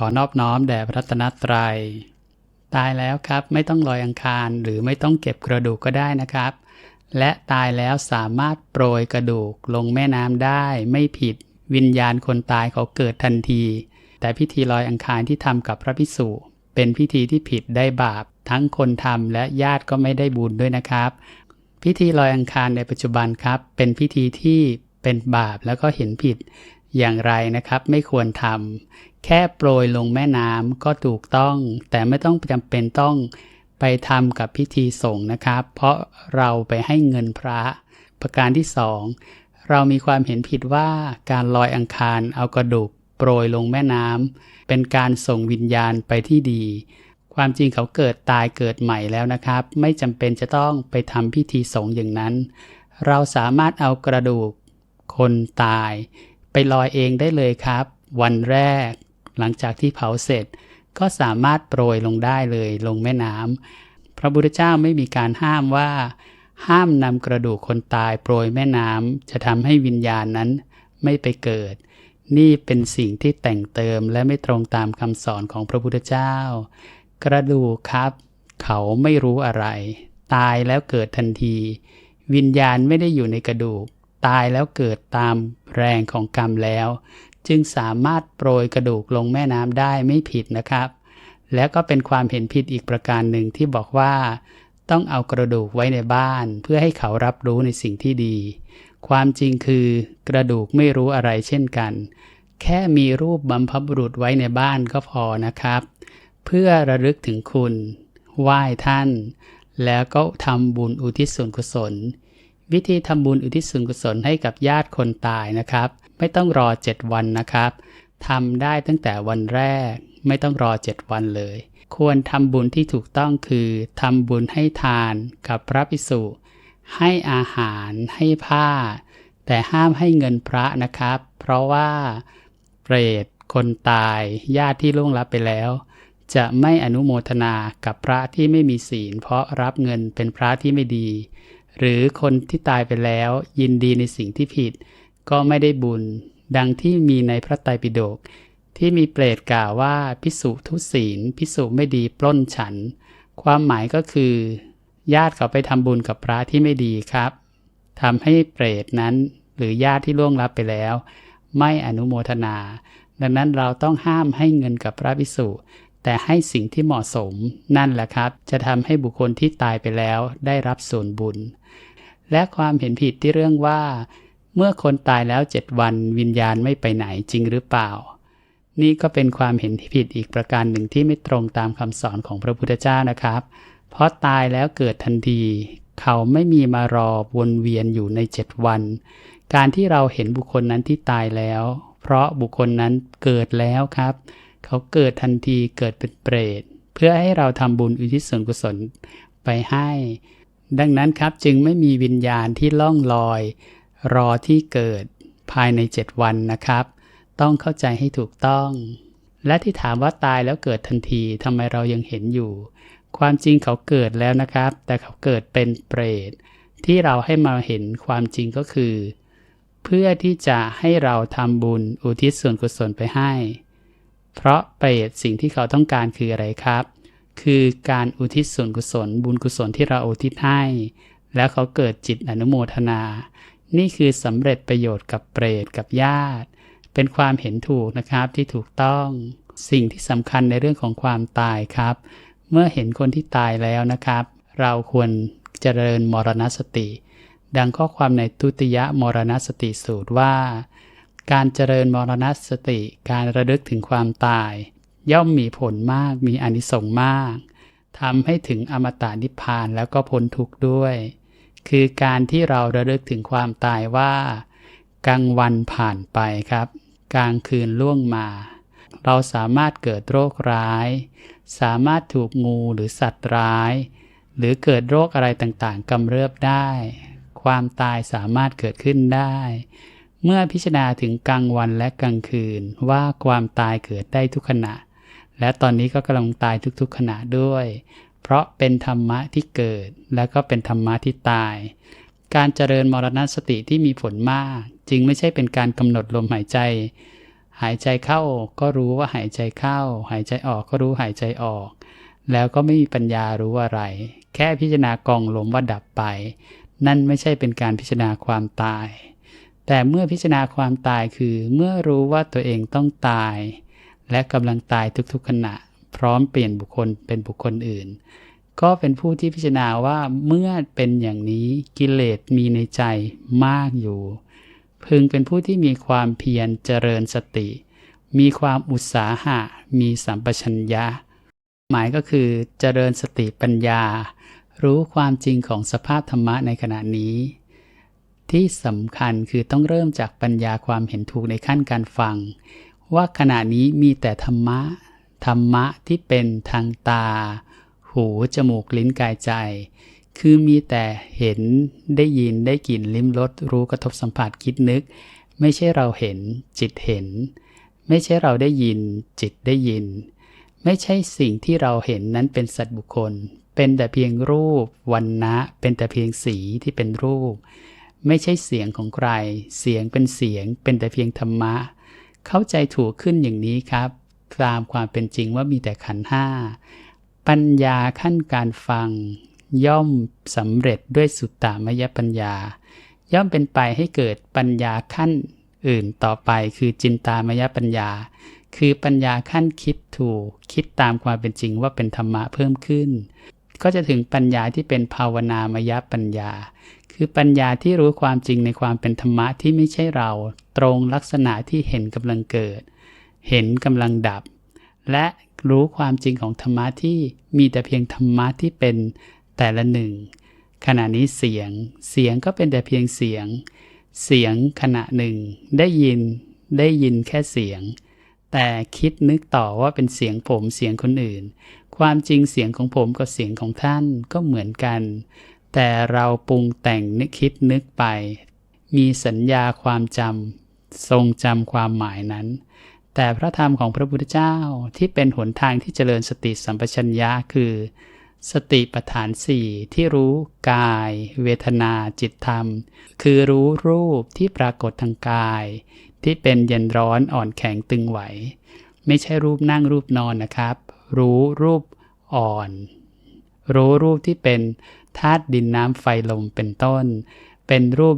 ขอนอบน้อมแด่พระัตนตรัย ตายแล้วครับไม่ต้องลอยอังคารหรือไม่ต้องเก็บกระดูกก็ได้นะครับ และตายแล้วสามารถโปรยกระดูกลงแม่น้ำได้ไม่ผิด วิญญาณคนตายเขาเกิดทันที แต่พิธีลอยอังคารที่ทำกับพระพิสุเป็นพิธีที่ผิดได้บาป ทั้งคนทำและญาติก็ไม่ได้บุญด้วยนะครับ พิธีลอยอังคารในปัจจุบันครับ เป็นพิธีที่เป็นบาปแล้วก็เห็นผิดอย่างไรนะครับ ไม่ควรทำ แค่โปรยลงแม่น้ำก็ถูกต้อง แต่ไม่ต้องจำเป็นต้องไปทำกับพิธีสงฆ์นะครับ เพราะเราไปให้เงินพระประการที่สองเรามีความเห็นผิดว่าการลอยอังคารเอากระดูกโปรยลงแม่น้ำเป็นการส่งวิญญาณไปที่ดี ความจริงเขาเกิดตายเกิดใหม่แล้วนะครับ ไม่จำเป็นจะต้องไปทำพิธีสงฆ์อย่างนั้น เราสามารถเอากระดูกคนตาย ไปลอยเองได้เลยครับ วันแรก หลังจากที่เผาเสร็จ ก็สามารถโปรยลงได้เลยลงแม่น้ำพระพุทธเจ้าไม่มีการห้ามว่า ห้ามนำกระดูกคนตายโปรยแม่น้ำจะทำให้วิญญาณนั้นไม่ไปเกิด นี่เป็นสิ่งที่แต่งเติมและไม่ตรงตามคำสอนของพระพุทธเจ้า กระดูกครับ เขาไม่รู้อะไร ตายแล้วเกิดทันที วิญญาณไม่ได้อยู่ในกระดูก ตายแล้วเกิดตามแรงของกรรมแล้ว จึงสามารถโปรยกระดูกลงแม่น้ำได้ไม่ผิดนะครับ แล้วก็เป็นความเห็นผิดอีกประการหนึ่งที่บอกว่า ต้องเอากระดูกไว้ในบ้าน เพื่อให้เขารับรู้ในสิ่งที่ดี ความจริงคือกระดูกไม่รู้อะไรเช่นกัน แค่มีรูปบัมพบุรุษไว้ในบ้านก็พอนะครับ เพื่อระลึกถึงคุณ ไหว้ท่าน แล้วก็ทำบุญอุทิศส่วนกุศล วิธีทำบุญอุทิศส่วนกุศลให้กับญาติคนตายนะครับ ไม่ต้องรอ 7 วันนะครับทำได้ตั้งแต่วันแรก ไม่ต้องรอ 7 วันเลย ควรทำบุญที่ถูกต้องคือทำบุญให้ทานกับพระภิกษุ ให้อาหารให้ผ้า แต่ห้ามให้เงินพระนะครับ เพราะว่าเปรตคนตายญาติที่ล่วงลับไปแล้ว จะไม่อนุโมทนากับพระที่ไม่มีศีล เพราะรับเงินเป็นพระที่ไม่ดี หรือคนที่ตายไปแล้วยินดีในสิ่งที่ผิด ก็ไม่ได้บุญ ดังที่มีในพระไตรปิฎกที่มีเปรตกล่าวว่าพิสุทุศีลพิสุไม่ดีปล้นฉัน ความหมายก็คือ ญาติเขาไปทำบุญกับพระที่ไม่ดีครับทำให้เปรตนั้นหรือญาติที่ล่วงลับไปแล้ว ไม่อนุโมทนา ดังนั้นเราต้องห้ามให้เงินกับพระภิกษุ แต่ให้สิ่งที่เหมาะสมนั่นแหละครับ จะทำให้บุคคลที่ตายไปแล้วได้รับส่วนบุญ และความเห็นผิดที่เรื่องว่า เมื่อคนตายแล้วเจ็ดวันวิญญาณไม่ไปไหนจริงหรือเปล่า นี่ก็เป็นความเห็นที่ผิดอีกประการหนึ่งที่ไม่ตรงตามคำสอนของพระพุทธเจ้านะครับ เพราะตายแล้วเกิดทันที เขาไม่มีมารอวนเวียนอยู่ในเจ็ดวัน การที่เราเห็นบุคคลนั้นที่ตายแล้ว เพราะบุคคลนั้นเกิดแล้วครับ เขาเกิดทันทีเกิดเป็นเปรต เพื่อให้เราทำบุญอุทิศส่วนกุศลไปให้ ดังนั้นครับจึงไม่มีวิญญาณที่ล่องลอย รอที่เกิดภายใน 7 วันนะครับ ต้องเข้าใจให้ถูกต้อง และที่ถามว่าตายแล้วเกิดทันทีทำไมเรายังเห็นอยู่ ความจริงเขาเกิดแล้วนะครับ แต่เขาเกิดเป็นเปรต ที่เราให้มาเห็นความจริงก็คือ เพื่อที่จะให้เราทำบุญอุทิศส่วนกุศลไปให้ เพราะเปรตสิ่งที่เขาต้องการคืออะไรครับ คือการอุทิศส่วนกุศล บุญกุศลที่เราอุทิศให้ แล้วเขาเกิดจิตอนุโมทนา นี่คือสำเร็จประโยชน์กับเปรตกับญาติ เป็นความเห็นถูกนะครับที่ถูกต้อง สิ่งที่สำคัญในเรื่องของความตายครับ เมื่อเห็นคนที่ตายแล้วนะครับ เราควรเจริญมรณสติ ดังข้อความในทุติยมรณสติสูตรว่า การเจริญมรณสติ การระลึกถึงความตาย ย่อมมีผลมากมีอนิสงส์มากทำให้ถึงอมตะนิพพานแล้วก็พ้นทุกข์ด้วย คือการที่เราระลึกถึงความตายว่ากลางวันผ่านไปครับ กลางคืนล่วงมา เราสามารถเกิดโรคร้าย สามารถถูกงูหรือสัตว์ร้าย หรือเกิดโรคอะไรต่างๆกำเริบได้ ความตายสามารถเกิดขึ้นได้ เมื่อพิจารณาถึงกลางวันและกลางคืนว่าความตายเกิดได้ทุกขณะ และตอนนี้ก็กำลังตายทุกๆขณะด้วย เพราะเป็นธรรมะที่เกิดและก็เป็นธรรมะที่ตาย การเจริญมรณสติที่มีผลมาก จึงไม่ใช่เป็นการกำหนดลมหายใจ หายใจเข้าก็รู้ว่าหายใจเข้า หายใจออกก็รู้หายใจออก แล้วก็ไม่มีปัญญารู้อะไร แค่พิจารณากองลมว่าดับไป นั่นไม่ใช่เป็นการพิจารณาความตาย แต่เมื่อพิจารณาความตายคือเมื่อรู้ว่าตัวเองต้องตาย และกำลังตายทุกๆขณะ พร้อมเปลี่ยนบุคคลเป็นบุคคลอื่น ก็เป็นผู้ที่พิจารณาว่าเมื่อเป็นอย่างนี้กิเลสมีในใจมากอยู่ พึงเป็นผู้ที่มีความเพียรเจริญสติ มีความอุตสาหะ มีสัมปชัญญะ หมายก็คือเจริญสติปัญญา รู้ความจริงของสภาพธรรมะในขณะนี้ ที่สำคัญคือต้องเริ่มจากปัญญาความเห็นถูกในขั้นการฟัง ว่าขณะนี้มีแต่ธรรมะ ธรรมะที่เป็นทางตา หู จมูก ลิ้น กายใจ คือมีแต่เห็น ได้ยิน ได้กลิ่น ลิ้มรส รู้ กระทบสัมผัส คิดนึก ไม่ใช่เราเห็น จิตเห็น ไม่ใช่เราได้ยิน จิตได้ยิน ไม่ใช่สิ่งที่เราเห็นนั้นเป็นสัตว์บุคคล เป็นแต่เพียงรูป วันนะ เป็นแต่เพียงสีที่เป็นรูป ไม่ใช่เสียงของใคร เสียงเป็นเสียงเป็นแต่เพียงธรรมะ เข้าใจถูกขึ้นอย่างนี้ครับ ตามความเป็นจริงว่ามีแต่ขันห้า ปัญญาขั้นการฟัง ย่อมสำเร็จด้วยสุตตามยปัญญา ย่อมเป็นไปให้เกิดปัญญาขั้นอื่นต่อไปคือจินตามยปัญญา คือปัญญาขั้นคิดถูก คิดตามความเป็นจริงว่าเป็นธรรมะเพิ่มขึ้น ก็จะถึงปัญญาที่เป็นภาวนามยปัญญา คือปัญญาที่รู้ความจริงในความเป็นธรรมะที่ไม่ใช่เรา ตรงลักษณะที่เห็นกำลังเกิด เห็นกำลังดับ และรู้ความจริงของธรรมะที่มีแต่เพียงธรรมะที่เป็นแต่ละหนึ่ง ขณะนี้เสียง เสียงก็เป็นแต่เพียงเสียง เสียงขณะหนึ่ง ได้ยิน ได้ยินแค่เสียง แต่คิดนึกต่อว่าเป็นเสียงผมเสียงคนอื่น ความจริงเสียงของผมกับเสียงของท่านก็เหมือนกัน แต่เราปรุงแต่งนึกคิดนึกไป มีสัญญาความจำทรงจำความหมายนั้น แต่พระธรรมของพระพุทธเจ้าที่เป็นหนทางที่เจริญสติสัมปชัญญะคือ สติปัฏฐานสี่ที่รู้กาย เวทนาจิตธรรม คือรู้รูปที่ปรากฏทางกาย ที่เป็นเย็นร้อนอ่อนแข็งตึงไหว ไม่ใช่รูปนั่งรูปนอนนะครับ รู้รูปอ่อน รู้รูปที่เป็น ธาตุดินน้ำไฟลมเป็นต้น เป็นรูป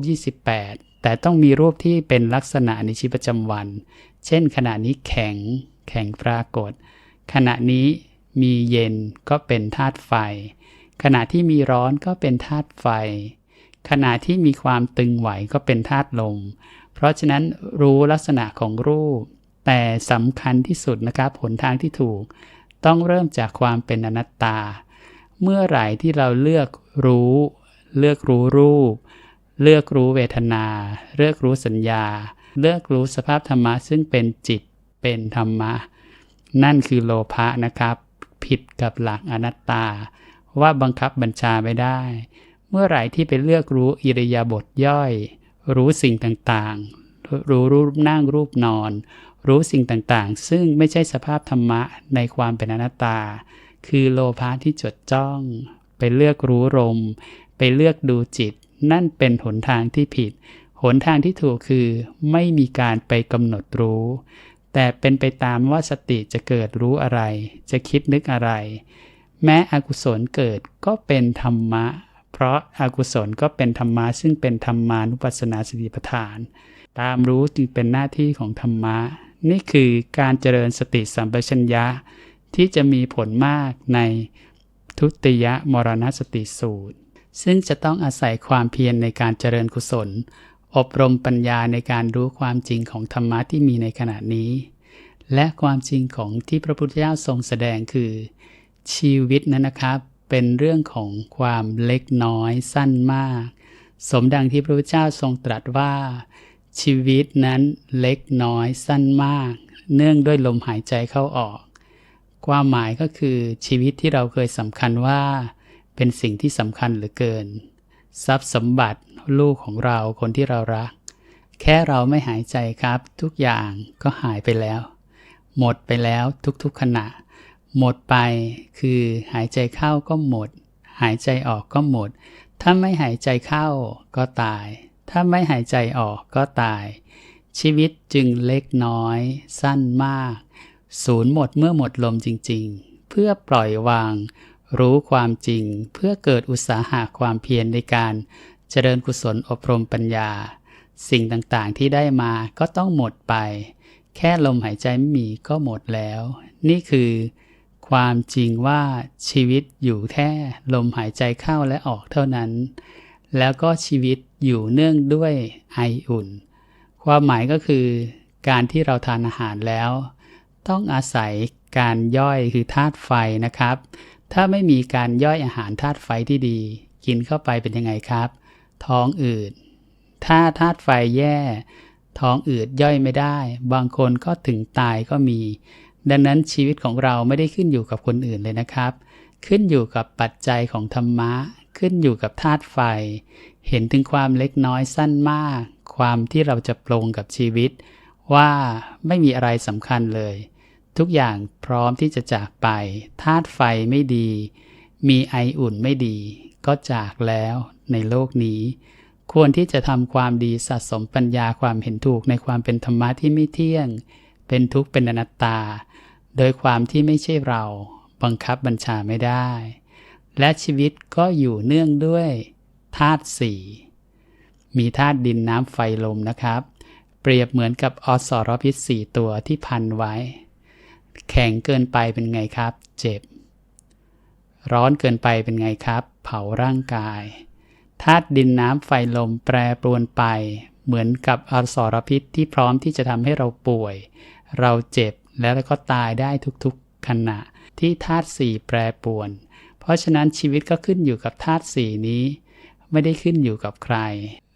28 แต่ต้องมีรูปที่เป็นลักษณะในชีวิตประจำวัน เช่น ขณะนี้แข็ง แข็งปรากฏ ขณะนี้มีเย็นก็เป็นธาตุไฟ ขณะที่มีร้อนก็เป็นธาตุไฟ ขณะที่มีความตึงไหวก็เป็นธาตุลม เพราะฉะนั้นรู้ลักษณะของรูป แต่สำคัญที่สุดนะครับผลทางที่ถูก ต้องเริ่มจากความเป็นอนัตตา เมื่อไหร่ที่เราเลือกรู้ เลือกรู้รูป เลือกรู้เวทนา เลือกรู้สัญญา เลือกรู้สภาพธรรมะซึ่งเป็นจิตเป็นธรรมะ นั่นคือโลภะนะครับ ผิดกับหลักอนัตตา ว่าบังคับบัญชาไม่ได้ เมื่อไหร่ที่ไปเลือกรู้อิริยาบถย่อย รู้สิ่งต่างๆ รู้รูปนั่งรูปนอน รู้สิ่งต่างๆ ซึ่งไม่ใช่สภาพธรรมะในความเป็นอนัตตา คือโลภะที่จดจ้อง ไปเลือกรู้ลมไปเลือกดูจิต นั่นเป็นหนทางที่ผิด หนทางที่ถูกคือไม่มีการไปกำหนดรู้ แต่เป็นไปตามว่าสติจะเกิดรู้อะไร จะคิดนึกอะไร แม้อกุศลเกิดก็เป็นธรรมะ เพราะอากุศลก็เป็นธรรมะซึ่งเป็นธรรมานุปัสสนาสติปัฏฐาน ตามรู้จึงเป็นหน้าที่ของธรรมะ นี่คือการเจริญสติสัมปชัญญะ ที่จะมีผลมากในทุติยมรณสติสูตร ซึ่งจะต้องอาศัยความเพียรในการเจริญกุศล อบรมปัญญาในการรู้ความจริงของธรรมะที่มีในขณะนี้ และความจริงของที่พระพุทธเจ้าทรงแสดงคือ ชีวิตนั้นนะครับ เป็นเรื่องของความเล็กน้อยสั้นมาก สมดังที่พระพุทธเจ้าทรงตรัสว่า ชีวิตนั้นเล็กน้อยสั้นมาก เนื่องด้วยลมหายใจเข้าออก ความหมายก็คือชีวิตที่เราเคยสำคัญว่าเป็นสิ่งที่สำคัญเหลือเกิน ทรัพย์สมบัติลูกของเราคนที่เรารัก แค่เราไม่หายใจครับ ทุกอย่างก็หายไปแล้ว หมดไปแล้วทุกๆขณะ หมดไปคือหายใจเข้าก็หมด หายใจออกก็หมด ถ้าไม่หายใจเข้าก็ตาย ถ้าไม่หายใจออกก็ตาย ชีวิตจึงเล็กน้อย สั้นมาก ศูนย์หมดเมื่อหมดลมจริง ๆ เพื่อปล่อยวาง รู้ความจริง เพื่อเกิดอุตสาหะความเพียรในการเจริญกุศลอบรมปัญญา สิ่งต่างๆที่ได้มาก็ต้องหมดไป แค่ลมหายใจไม่มีก็หมดแล้ว นี่คือ ความจริงว่าชีวิตอยู่แค่ลมหายใจเข้าและออกเท่านั้น แล้วก็ชีวิตอยู่เนื่องด้วยไออุ่น ความหมายก็คือ การที่เราทานอาหารแล้ว ต้องอาศัยการย่อยคือธาตุไฟนะครับ ถ้าไม่มีการย่อยอาหารธาตุไฟที่ดี กินเข้าไปเป็นยังไงครับ ท้องอืด ถ้าธาตุไฟแย่ ท้องอืดย่อยไม่ได้ บางคนก็ถึงตายก็มี ดังนั้นชีวิตของเราไม่ได้ขึ้นอยู่กับคนอื่นเลยนะครับ ขึ้นอยู่กับปัจจัยของธรรมะ ขึ้นอยู่กับธาตุไฟ เห็นถึงความเล็กน้อยสั้นมาก ความที่เราจะปลงกับชีวิต ว่าไม่มีอะไรสำคัญเลย ทุกอย่างพร้อมที่จะจากไปธาตุไฟไม่ดี มีไออุ่นไม่ดี ก็จากแล้วในโลกนี้ ควรที่จะทำความดีสะสมปัญญาความเห็นถูกในความเป็นธรรมะที่ไม่เที่ยง เป็นทุกข์เป็นอนัตตา โดยความที่ไม่ใช่เราบังคับบัญชาไม่ได้ และชีวิตก็อยู่เนื่องด้วยธาตุสี่มีธาตุดินน้ำไฟลมนะครับ เปรียบเหมือนกับอสรพิษสี่ตัวที่พันไว้ แข็งเกินไปเป็นไงครับ เจ็บ ร้อนเกินไปเป็นไงครับ เผาร่างกายธาตุดินน้ำไฟลมแปรปรวนไป เหมือนกับอสรพิษที่พร้อมที่จะทำให้เราป่วย เราเจ็บและก็ตายได้ทุกๆขณะที่ธาตุสี่แปรปรวน เพราะฉะนั้นชีวิตก็ขึ้นอยู่กับธาตุสี่นี้ ไม่ได้ขึ้นอยู่กับใคร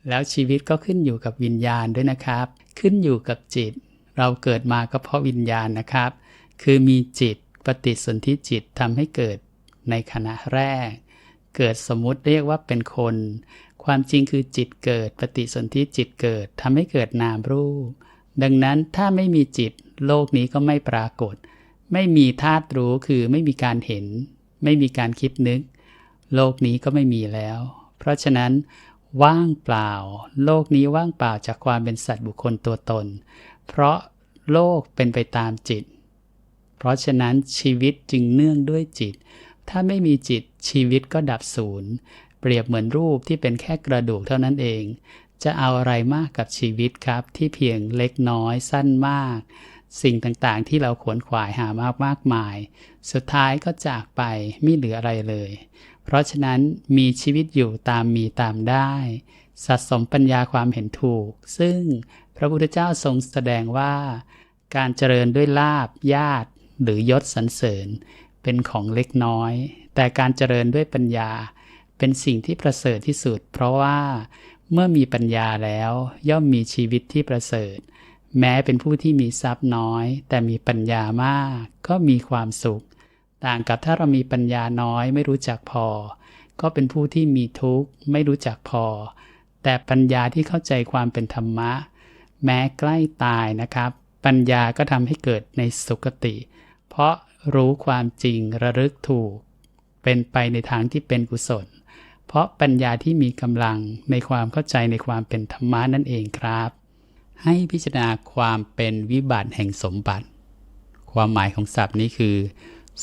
แล้วชีวิตก็ขึ้นอยู่กับวิญญาณด้วยนะครับ ขึ้นอยู่กับจิต เราเกิดมาก็เพราะวิญญาณนะครับ คือมีจิตปฏิสนธิจิตทำให้เกิดในขณะแรก เกิดสมมุติเรียกว่าเป็นคน ความจริงคือจิตเกิดปฏิสนธิจิตเกิดทำให้เกิดนามรูป ดังนั้นถ้าไม่มีจิตโลกนี้ก็ไม่ปรากฏ ไม่มีธาตุรู้คือไม่มีการเห็น ไม่มีการคิดนึก โลกนี้ก็ไม่มีแล้ว เพราะฉะนั้น ว่างเปล่า โลกนี้ว่างเปล่าจากความเป็นสัตว์บุคคลตัวตน เพราะโลกเป็นไปตามจิต เพราะฉะนั้นชีวิตจึงเนื่องด้วยจิต ถ้าไม่มีจิตชีวิตก็ดับศูนย์ เปรียบเหมือนรูปที่เป็นแค่กระดูกเท่านั้นเอง จะเอาอะไรมากกับชีวิตครับ ที่เพียงเล็กน้อยสั้นมาก สิ่งต่างๆที่เราขวนขวายหามากมากมาย สุดท้ายก็จากไปไม่เหลืออะไรเลย เพราะฉะนั้นมีชีวิตอยู่ตามมีตามได้ สะสมปัญญาความเห็นถูก ซึ่งพระพุทธเจ้าทรงแสดงว่า การเจริญด้วยลาบญาติ หรือยศสรรเสริญ เป็นของเล็กน้อย แต่การเจริญด้วยปัญญา เป็นสิ่งที่ประเสริฐที่สุด เพราะว่าเมื่อมีปัญญาแล้วย่อมมีชีวิตที่ประเสริฐ แม้เป็นผู้ที่มีทรัพย์น้อย แต่มีปัญญามาก ก็มีความสุข ต่างกับถ้าเรามีปัญญาน้อยไม่รู้จักพอ ก็เป็นผู้ที่มีทุกข์ไม่รู้จักพอ แต่ปัญญาที่เข้าใจความเป็นธรรมะ แม้ใกล้ตายนะครับ ปัญญาก็ทำให้เกิดในสุคติ เพราะรู้ความจริงระลึกถูก เป็นไปในทางที่เป็นกุศล เพราะปัญญาที่มีกำลังในความเข้าใจในความเป็นธรรมะนั่นเองครับ ให้พิจารณาความเป็นวิบัติแห่งสมบัติ ความหมายของศัพท์นี้คือ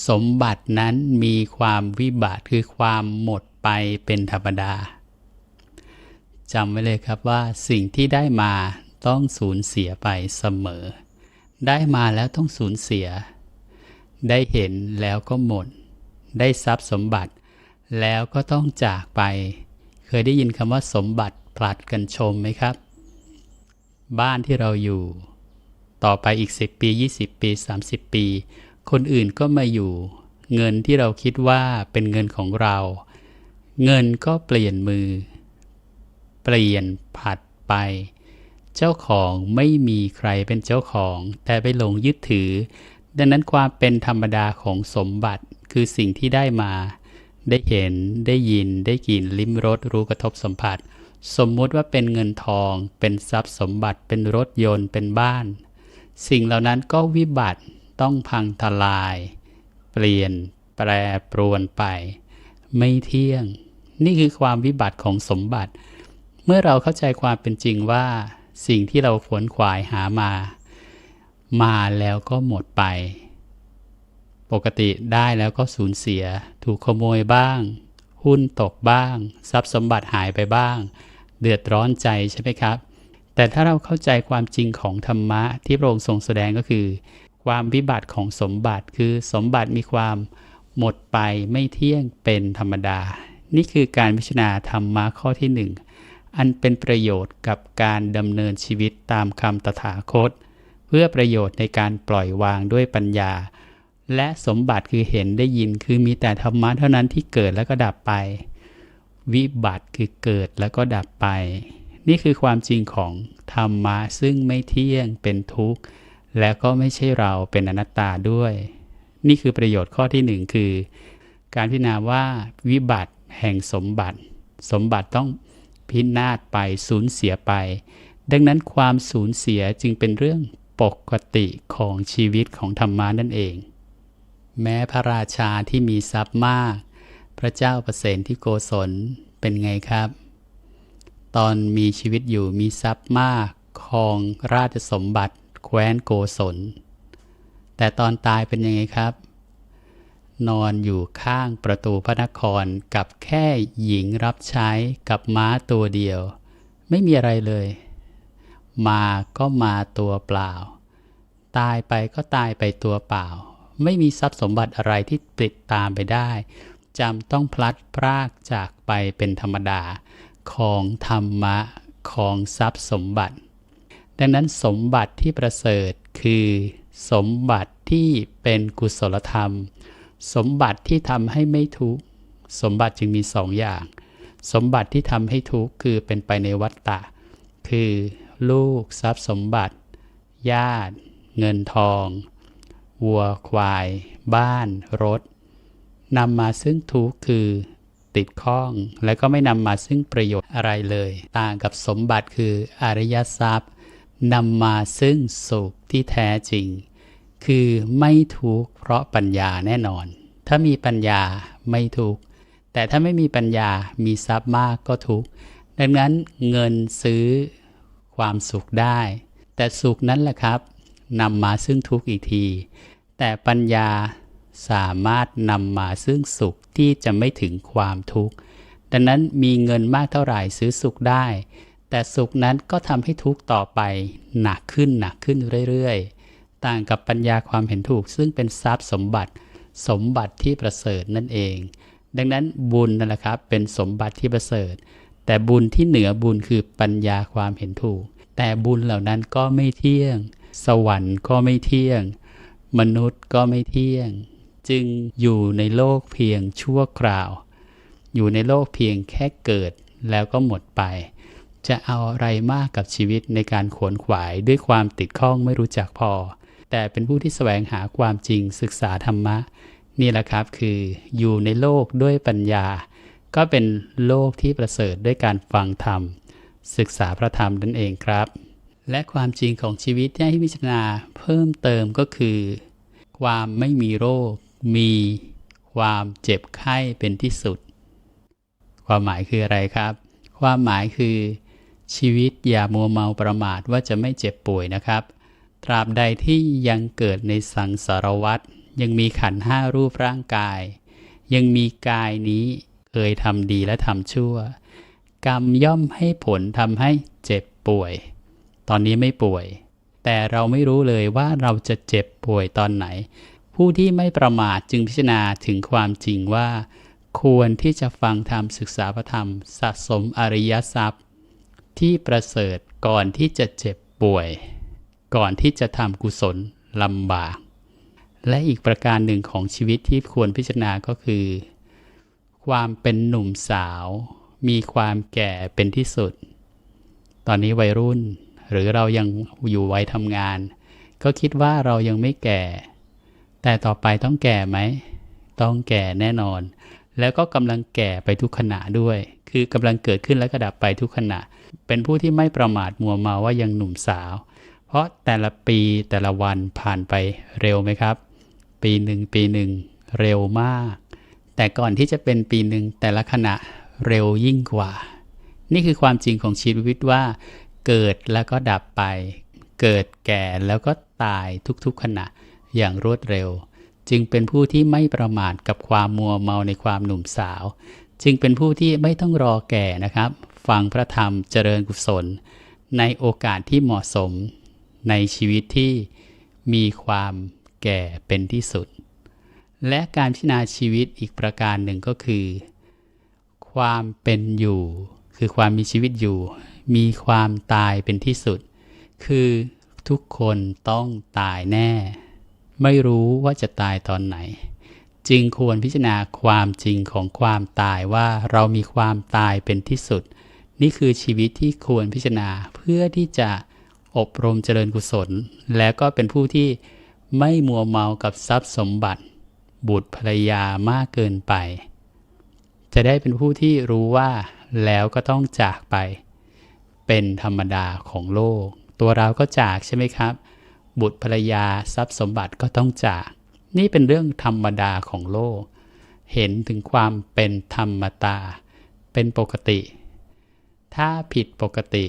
สมบัตินั้นมีความวิบัติคือความหมดไปเป็นธรรมดาจำไว้เลยครับว่าสิ่งที่ได้มาต้องสูญเสียไปเสมอ ได้มาแล้วต้องสูญเสีย ได้เห็นแล้วก็หมด ได้ทรัพย์สมบัติแล้วก็ต้องจากไป เคยได้ยินคำว่าสมบัติผลัดกันชมไหมครับ บ้านที่เราอยู่ ต่อไปอีก 10 ปี 20 ปี 30 ปี คนอื่นก็มาอยู่ เงินที่เราคิดว่าเป็นเงินของเรา เงินก็เปลี่ยนมือ เปลี่ยนผัดไป เจ้าของไม่มีใครเป็นเจ้าของ แต่ไปหลงยึดถือ ดังนั้นความเป็นธรรมดาของสมบัติคือสิ่งที่ได้มา ได้เห็นได้ยินได้กลิ่นลิ้มรสรู้กระทบสัมผัส สมมุติว่าเป็นเงินทอง เป็นทรัพย์สมบัติเป็นรถยนต์เป็นบ้าน สิ่งเหล่านั้นก็วิบัติ ต้องพังทลาย เปลี่ยนแปรปรวนไป ไม่เที่ยง นี่คือความวิบัติของสมบัติ เมื่อเราเข้าใจความเป็นจริงว่า สิ่งที่เราขวนขวายหามา มาแล้วก็หมดไป ปกติได้แล้วก็สูญเสีย ถูกขโมยบ้าง หุ้นตกบ้าง ทรัพย์สมบัติหายไปบ้าง เดือดร้อนใจใช่ไหมครับแต่ถ้าเราเข้าใจความจริงของธรรมะที่พระองค์ทรงแสดงก็คือ ความวิบัติของสมบัติคือสมบัติมีความหมดไปไม่เที่ยงเป็นธรรมดา นี่คือการพิจารณาธรรมะข้อที่หนึ่งอันเป็นประโยชน์กับการดำเนินชีวิตตามคำตถาคต เพื่อประโยชน์ในการปล่อยวางด้วยปัญญา และสมบัติคือเห็นได้ยินคือมีแต่ธรรมะเท่านั้นที่เกิดแล้วก็ดับไป วิบัติคือเกิดแล้วก็ดับไป นี่คือความจริงของธรรมะซึ่งไม่เที่ยงเป็นทุกข์ และก็ไม่ใช่เราเป็นอนัตตาด้วย นี่คือประโยชน์ข้อที่หนึ่งคือ การพิจารณาว่าวิบัติแห่งสมบัติ สมบัติต้องพินาศไปสูญเสียไป ดังนั้นความสูญเสียจึงเป็นเรื่องปกติของชีวิตของธรรมานั่นเอง แม้พระราชาที่มีทรัพย์มาก พระเจ้าประเสนที่โกศลเป็นไงครับ ตอนมีชีวิตอยู่มีทรัพย์มากครองราชสมบัติ แคว้นโกศล แต่ตอนตายเป็นยังไงครับ นอนอยู่ข้างประตูพระนครกับแค่หญิงรับใช้กับม้าตัวเดียว ไม่มีอะไรเลย มาก็มาตัวเปล่า ตายไปก็ตายไปตัวเปล่า ไม่มีทรัพย์สมบัติอะไรที่ติดตามไปได้จำต้องพลัดพรากจากไปเป็นธรรมดาของธรรมะของทรัพย์สมบัติ ดังนั้นสมบัติที่ประเสริฐคือสมบัติที่เป็นกุศลธรรม สมบัติที่ทำให้ไม่ทุกข์สมบัติจึงมีสองอย่าง สมบัติที่ทำให้ทุกข์คือเป็นไปในวัฏฏะคือลูกทรัพย์สมบัติ ญาติ เงินทอง วัวควาย บ้าน รถนำมาซึ่งทุกข์คือติดข้อง และก็ไม่นำมาซึ่งประโยชน์อะไรเลย ต่างกับสมบัติคืออริยทรัพย์ นำมาซึ่งสุขที่แท้จริง คือไม่ทุกข์เพราะปัญญาแน่นอน ถ้ามีปัญญาไม่ทุกข์แต่ถ้าไม่มีปัญญามีทรัพย์มากก็ทุกข์ดังนั้นเงินซื้อความสุขได้ แต่สุขนั้นแหละครับนำมาซึ่งทุกข์อีกที แต่ปัญญาสามารถนำมาซึ่งสุขที่จะไม่ถึงความทุกข์ดังนั้นมีเงินมากเท่าไหร่ซื้อสุขได้ แต่สุขนั้นก็ทำให้ทุกข์ต่อไป หนักขึ้นหนักขึ้นเรื่อยๆ ต่างกับปัญญาความเห็นถูก ซึ่งเป็นทรัพย์สมบัติ สมบัติที่ประเสริฐนั่นเอง ดังนั้นบุญนั่นแหละครับเป็นสมบัติที่ประเสริฐ แต่บุญที่เหนือบุญคือปัญญาความเห็นถูก แต่บุญเหล่านั้นก็ไม่เที่ยง สวรรค์ก็ไม่เที่ยง มนุษย์ก็ไม่เที่ยง จึงอยู่ในโลกเพียงชั่วคราว อยู่ในโลกเพียงแค่เกิดแล้วก็หมดไป จะเอาอะไรมากกับชีวิตในการขวนขวายด้วยความติดข้องไม่รู้จักพอ แต่เป็นผู้ที่แสวงหาความจริงศึกษาธรรมะ นี่แหละครับคืออยู่ในโลกด้วยปัญญา ก็เป็นโลกที่ประเสริฐด้วยการฟังธรรม ศึกษาพระธรรมนั่นเองครับ และความจริงของชีวิตที่ให้พิจารณาเพิ่มเติมก็คือ ความไม่มีโรค มีความเจ็บไข้เป็นที่สุด ความหมายคืออะไรครับ ความหมายคือ ชีวิตอย่ามัวเมาประมาทว่าจะไม่เจ็บป่วยนะครับ ตราบใดที่ยังเกิดในสังสารวัฏยังมีขันห้ารูปร่างกาย ยังมีกายนี้เคยทำดีและทำชั่ว กรรมย่อมให้ผลทำให้เจ็บป่วย ตอนนี้ไม่ป่วย แต่เราไม่รู้เลยว่าเราจะเจ็บป่วยตอนไหน ผู้ที่ไม่ประมาทจึงพิจารณาถึงความจริงว่า ควรที่จะฟังธรรมศึกษาพระธรรมสะสมอริยทรัพย์ ที่ประเสริฐก่อนที่จะเจ็บป่วย ก่อนที่จะทำกุศลลำบาก และอีกประการหนึ่งของชีวิตที่ควรพิจารณาก็คือ ความเป็นหนุ่มสาว มีความแก่เป็นที่สุด ตอนนี้วัยรุ่นหรือเรายังอยู่วัยทำงาน ก็คิดว่าเรายังไม่แก่ แต่ต่อไปต้องแก่ไหม ต้องแก่แน่นอน แล้วก็กำลังแก่ไปทุกขณะด้วย คือกำลังเกิดขึ้นและก็ดับไปทุกขณะ เป็นผู้ที่ไม่ประมาทมัวเมาว่ายังหนุ่มสาว เพราะแต่ละปีแต่ละวันผ่านไปเร็วไหมครับ ปีหนึ่งปีหนึ่งเร็วมาก แต่ก่อนที่จะเป็นปีหนึ่งแต่ละขณะเร็วยิ่งกว่า นี่คือความจริงของชีวิตว่า เกิดแล้วก็ดับไป เกิดแก่แล้วก็ตายทุกๆขณะอย่างรวดเร็ว จึงเป็นผู้ที่ไม่ประมาทกับความมัวเมาในความหนุ่มสาว จึงเป็นผู้ที่ไม่ต้องรอแก่นะครับ ฟังพระธรรมเจริญกุศล ในโอกาสที่เหมาะสม ในชีวิตที่มีความแก่เป็นที่สุด และการพิจารณาชีวิตอีกประการหนึ่งก็คือ ความเป็นอยู่ คือความมีชีวิตอยู่ มีความตายเป็นที่สุด คือทุกคนต้องตายแน่ ไม่รู้ว่าจะตายตอนไหน จึงควรพิจารณาความจริงของความตายว่าเรามีความตายเป็นที่สุด นี่คือชีวิตที่ควรพิจารณาเพื่อที่จะอบรมเจริญกุศล และก็เป็นผู้ที่ไม่มัวเมากับทรัพย์สมบัติ บุตรภรรยามากเกินไป จะได้เป็นผู้ที่รู้ว่าแล้วก็ต้องจากไป เป็นธรรมดาของโลก ตัวเราก็จากใช่ไหมครับ บุตรภรรยาทรัพย์สมบัติก็ต้องจาก นี่เป็นเรื่องธรรมดาของโลก เห็นถึงความเป็นธรรมตา เป็นปกติ ถ้าผิดปกติ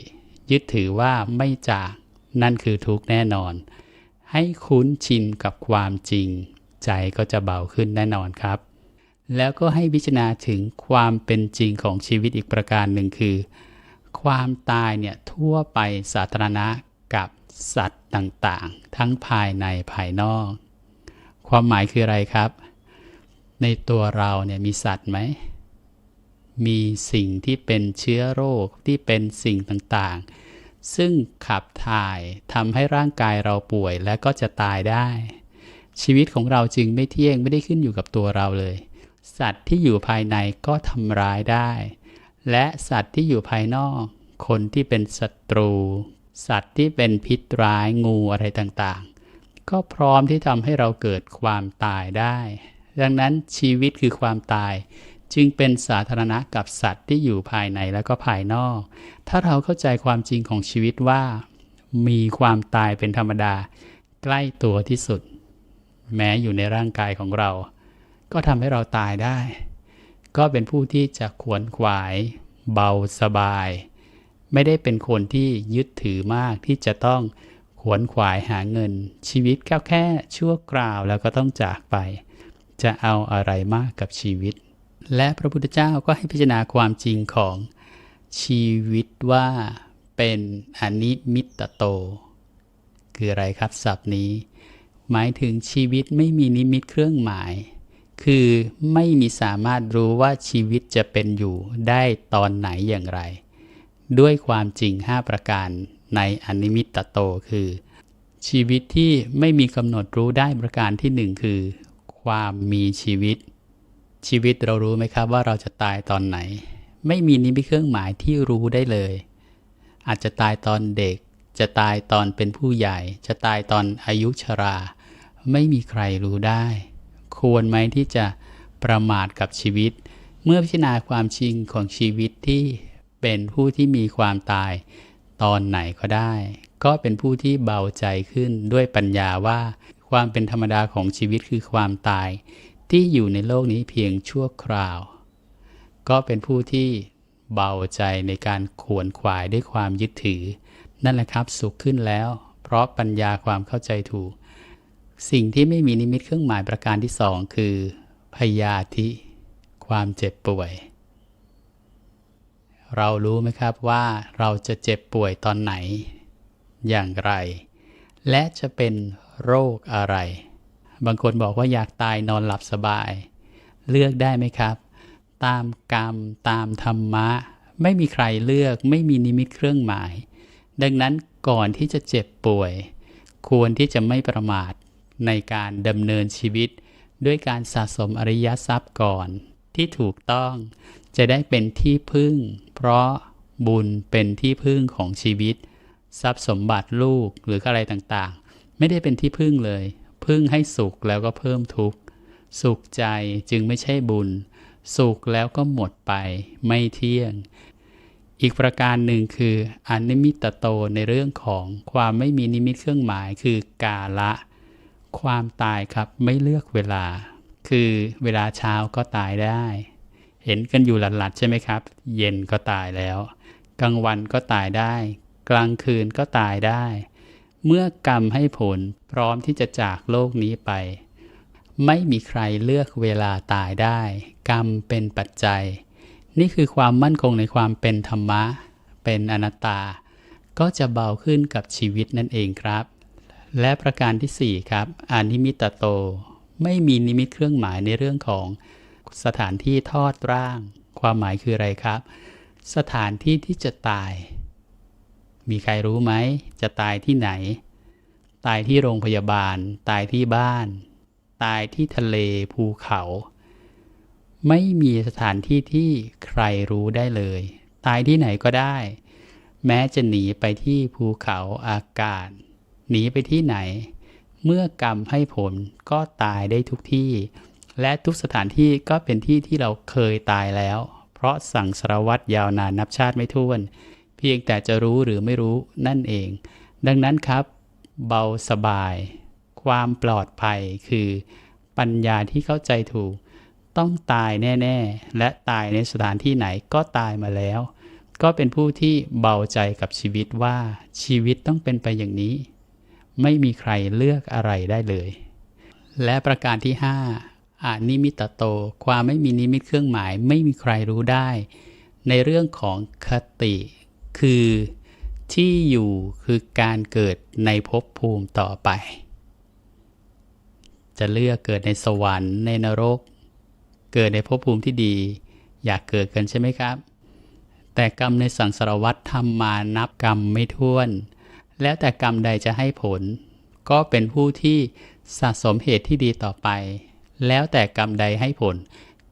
ยึดถือว่าไม่จาก นั่นคือทุกข์แน่นอน ให้คุ้นชินกับความจริง ใจก็จะเบาขึ้นแน่นอนครับ แล้วก็ให้พิจารณาถึงความเป็นจริงของชีวิตอีกประการหนึ่งคือ ความตายเนี่ยทั่วไปสาธารณะ สัตว์ต่างๆ ทั้งภายในภายนอก ความหมายคืออะไรครับ ในตัวเราเนี่ยมีสัตว์ไหม มีสิ่งที่เป็นเชื้อโรคที่เป็นสิ่งต่างๆ ซึ่งขับถ่ายทำให้ร่างกายเราป่วยและก็จะตายได้ ชีวิตของเราจึงไม่เที่ยงไม่ได้ขึ้นอยู่กับตัวเราเลย สัตว์ที่อยู่ภายในก็ทำร้ายได้ และสัตว์ที่อยู่ภายนอก คนที่เป็นศัตรู สัตว์ที่เป็นพิษร้ายงูอะไรต่างๆ ก็พร้อมที่ทำให้เราเกิดความตายได้ ดังนั้นชีวิตคือความตาย จึงเป็นสาธารณะกับสัตว์ที่อยู่ภายในและก็ภายนอก ถ้าเราเข้าใจความจริงของชีวิตว่า มีความตายเป็นธรรมดา ใกล้ตัวที่สุด แม้อยู่ในร่างกายของเรา ก็ทำให้เราตายได้ ก็เป็นผู้ที่จะขวนขวาย เบาสบาย ไม่ได้เป็นคนที่ยึดถือมากที่จะต้องขวนขวายหาเงิน ชีวิตก็แค่ชั่วคราวแล้วก็ต้องจากไป จะเอาอะไรมากกับชีวิต และพระพุทธเจ้าก็ให้พิจารณาความจริงของชีวิตว่าเป็นอนิมิตโต คืออะไรครับศัพท์นี้ หมายถึงชีวิตไม่มีนิมิตเครื่องหมาย คือไม่มีสามารถรู้ว่าชีวิตจะเป็นอยู่ได้ตอนไหนอย่างไร ด้วยความจริง 5 ประการในอนิมิตตโตคือ ชีวิตที่ไม่มีกำหนดรู้ได้ประการที่หนึ่งคือ ความมีชีวิต ชีวิตเรารู้ไหมครับว่าเราจะตายตอนไหน ไม่มีนิมิตเครื่องหมายที่รู้ได้เลย อาจจะตายตอนเด็ก จะตายตอนเป็นผู้ใหญ่ จะตายตอนอายุชรา ไม่มีใครรู้ได้ ควรไหมที่จะประมาทกับชีวิต เมื่อพิจารณาความจริงของชีวิตที่ เป็นผู้ที่มีความตายตอนไหนก็ได้ ก็เป็นผู้ที่เบาใจขึ้นด้วยปัญญาว่า ความเป็นธรรมดาของชีวิตคือความตาย ที่อยู่ในโลกนี้เพียงชั่วคราว ก็เป็นผู้ที่เบาใจในการขวนขวายด้วยความยึดถือ นั่นแหละครับสุขขึ้นแล้ว เพราะปัญญาความเข้าใจถูก สิ่งที่ไม่มีนิมิตเครื่องหมายประการที่สองคือพยาธิ ความเจ็บป่วย เรารู้ไหมครับว่าเราจะเจ็บป่วยตอนไหน อย่างไร และจะเป็นโรคอะไร บางคนบอกว่าอยากตายนอนหลับสบาย เลือกได้ไหมครับ ตามกรรมตามธรรมะ ไม่มีใครเลือกไม่มีนิมิตเครื่องหมาย ดังนั้นก่อนที่จะเจ็บป่วย ควรที่จะไม่ประมาทในการดำเนินชีวิต ด้วยการสะสมอริยทรัพย์ก่อนที่ถูกต้อง จะได้เป็นที่พึ่ง เพราะบุญเป็นที่พึ่งของชีวิต ทรัพย์สมบัติลูกหรืออะไรต่างๆ ไม่ได้เป็นที่พึ่งเลย พึ่งให้สุขแล้วก็เพิ่มทุกข์ สุขใจจึงไม่ใช่บุญ สุขแล้วก็หมดไปไม่เที่ยง อีกประการหนึ่งคืออนิมิตโตในเรื่องของความไม่มีนิมิตเครื่องหมายคือกาละ ความตายครับไม่เลือกเวลา คือเวลาเช้าก็ตายได้ เห็นกันอยู่หลัดๆใช่ไหมครับ เย็นก็ตายแล้ว กลางวันก็ตายได้ กลางคืนก็ตายได้ เมื่อกรรมให้ผลพร้อมที่จะจากโลกนี้ไป ไม่มีใครเลือกเวลาตายได้ กรรมเป็นปัจจัย นี่คือความมั่นคงในความเป็นธรรมะ เป็นอนัตตา ก็จะเบาขึ้นกับชีวิตนั่นเองครับ และประการที่ 4 ครับอนิมิตโต ไม่มีนิมิตเครื่องหมายในเรื่องของ สถานที่ทอดร่าง ความหมายคืออะไรครับ สถานที่ที่จะตาย มีใครรู้ไหม จะตายที่ไหน ตายที่โรงพยาบาล ตายที่บ้าน ตายที่ทะเลภูเขา ไม่มีสถานที่ที่ใครรู้ได้เลย ตายที่ไหนก็ได้ แม้จะหนีไปที่ภูเขาอากาศ หนีไปที่ไหน เมื่อกรรมให้ผลก็ตายได้ทุกที่ และทุกสถานที่ก็เป็นที่ที่เราเคยตายแล้ว เพราะสั่งสารวัตรยาวนานนับชาติไม่ถ้วน เพียงแต่จะรู้หรือไม่รู้นั่นเอง ดังนั้นครับ เบาสบาย ความปลอดภัยคือ ปัญญาที่เข้าใจถูก ต้องตายแน่ ๆ และตายในสถานที่ไหนก็ตายมาแล้ว ก็เป็นผู้ที่เบาใจกับชีวิตว่าชีวิตต้องเป็นไปอย่างนี้ ไม่มีใครเลือกอะไรได้เลย และประการที่ 5 อานิมิตโต ความไม่มีนิมิตเครื่องหมาย ไม่มีใครรู้ได้ ในเรื่องของคติ คือที่อยู่คือการเกิดในภพภูมิต่อไป จะเลือกเกิดในสวรรค์ในนรก เกิดในภพภูมิที่ดี อยากเกิดกันใช่ไหมครับ แต่กรรมในสังสารวัฏทำมานับกรรมไม่ถ้วน แล้วแต่กรรมใดจะให้ผล ก็เป็นผู้ที่สะสมเหตุที่ดีต่อไป แล้วแต่กรรมใดให้ผล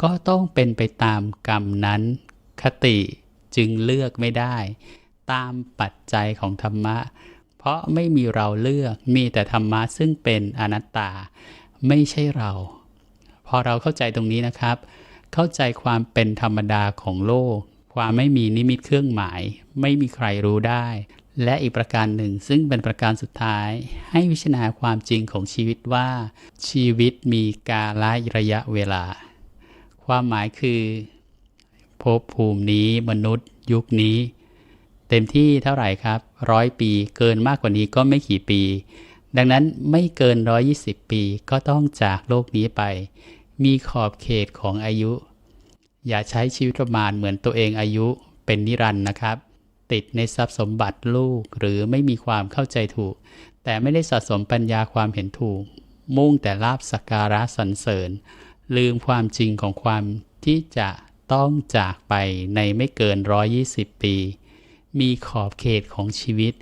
ก็ต้องเป็นไปตามกรรมนั้นคติจึงเลือกไม่ได้ ตามปัจจัยของธรรมะ เพราะไม่มีเราเลือกมีแต่ธรรมะซึ่งเป็นอนัตตา ไม่ใช่เรา พอเราเข้าใจตรงนี้นะครับ เข้าใจความเป็นธรรมดาของโลก ความไม่มีนิมิตเครื่องหมาย ไม่มีใครรู้ได้ และอีกประการหนึ่ง ซึ่งเป็นประการสุดท้าย ให้วิชนาความจริงของชีวิตว่า ชีวิตมีกาลระยะเวลา ความหมายคือภพภูมินี้มนุษย์ ยุคนี้ เต็มที่เท่าไหร่ครับร้อยปีเกินมากกว่านี้ก็ไม่กี่ปี ดังนั้นไม่เกิน 120 ปีก็ต้องจากโลกนี้ไป มีขอบเขตของอายุ อย่าใช้ชีวิตประมาณเหมือนตัวเองอายุเป็นนิรันดร์นะครับ ติดในทรัพย์สมบัติลูกหรือไม่มีความเข้าใจถูก แต่ไม่ได้สะสมปัญญาความเห็นถูก มุ่งแต่ลาบสักการะสรรเสริญ ลืมความจริงของความที่จะต้องจากไปในไม่เกิน 120 ปี มีขอบเขตของชีวิต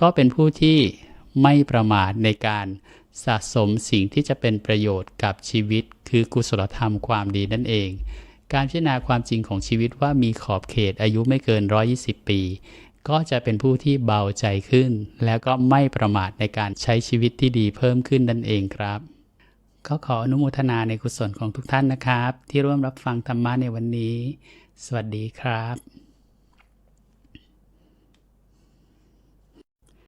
ก็เป็นผู้ที่ไม่ประมาทในการสะสมสิ่งที่จะเป็นประโยชน์กับชีวิต คือกุศลธรรมความดีนั่นเอง การพิจารณาความจริงของชีวิตว่ามีขอบเขตอายุไม่เกิน 120 ปี ก็จะเป็นผู้ที่เบาใจขึ้น แล้วก็ไม่ประมาทในการใช้ชีวิตที่ดีเพิ่มขึ้นนั่นเองครับ ก็ขออนุโมทนาในกุศลของทุกท่านนะครับ ที่ร่วมรับฟังธรรมะในวันนี้ สวัสดีครับ